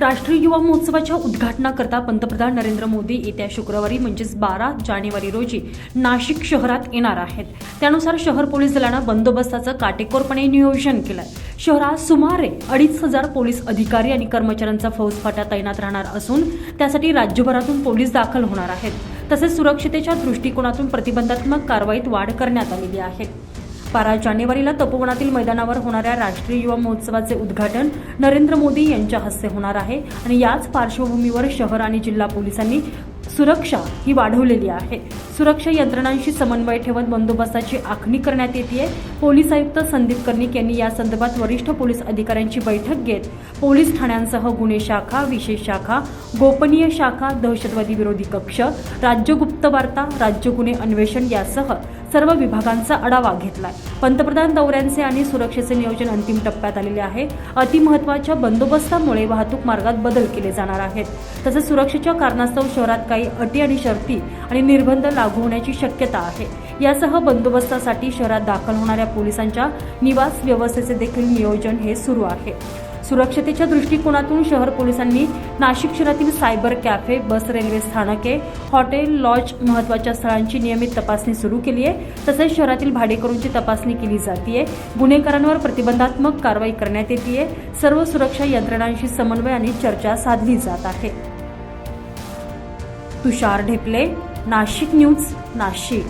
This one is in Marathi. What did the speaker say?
राष्ट्रीय युवा महोत्सवाच्या उद्घाटनाकरता पंतप्रधान नरेंद्र मोदी येत्या शुक्रवारी म्हणजेच बारा जानेवारी रोजी नाशिक शहरात येणार आहेत. त्यानुसार शहर पोलीस दलानं बंदोबस्ताचं काटेकोरपणे नियोजन केलंय. शहरात सुमारे अडीच हजार पोलीस अधिकारी आणि कर्मचाऱ्यांचा फौजफाटा तैनात राहणार असून त्यासाठी राज्यभरातून पोलीस दाखल होणार आहेत. तसेच सुरक्षितेच्या दृष्टिकोनातून प्रतिबंधात्मक कारवाईत वाढ करण्यात आलेली आहे. बारा जानेवारीला तपोवनातील मैदानावर होणाऱ्या राष्ट्रीय युवा महोत्सवाचे उद्घाटन नरेंद्र मोदी यांच्या हस्ते होणार आहे. आणि याच पार्श्वभूमीवर शहर आणि जिल्हा पोलिसांनी सुरक्षा ही वाढवलेली आहे. सुरक्षा यंत्रणांशी समन्वय ठेवत बंदोबस्ताची आखणी करण्यात येते पोलीस आयुक्त संदीप कर्णिक यांनी या संदर्भात वरिष्ठ पोलीस अधिकाऱ्यांची बैठक घेत पोलीस ठाण्यांसह गुन्हे शाखा विशेष शाखा गोपनीय शाखा दहशतवादी विरोधी कक्ष राज्य गुप्त वार्ता राज्य गुन्हे अन्वेषण यासह सर्व विभागांचा आढावा घेतलाय. पंतप्रधान दौऱ्यांचे आणि सुरक्षेचे नियोजन अंतिम टप्प्यात आलेले आहे. अतिमहत्वाच्या बंदोबस्तामुळे वाहतूक मार्गात बदल केले जाणार आहेत. तसेच सुरक्षेच्या कारणास्तव शहरात काही अटी आणि शर्ती आणि निर्बंध लागू होण्याची शक्यता आहे. यासह बंदोबस्तासाठी शहरात दाखल होणाऱ्या पोलिसांच्या निवास व्यवस्थेचे देखील नियोजन हे सुरू आहे. सुरक्षतेच्या दृष्टिकोनातून शहर पोलिसांनी नाशिक शहरातील सायबर कॅफे बस रेल्वे स्थानके हॉटेल लॉज महत्त्वाच्या स्थळांची नियमित तपासणी सुरू केली आहे. तसेच शहरातील भाडेकरूंची तपासणी केली जाते गुन्हेगारांवर प्रतिबंधात्मक कारवाई करण्यात येते सर्व सुरक्षा यंत्रणांशी समन्वय आणि चर्चा साधली जात आहे. तुषार ढेपले नाशिक न्यूज नाशिक.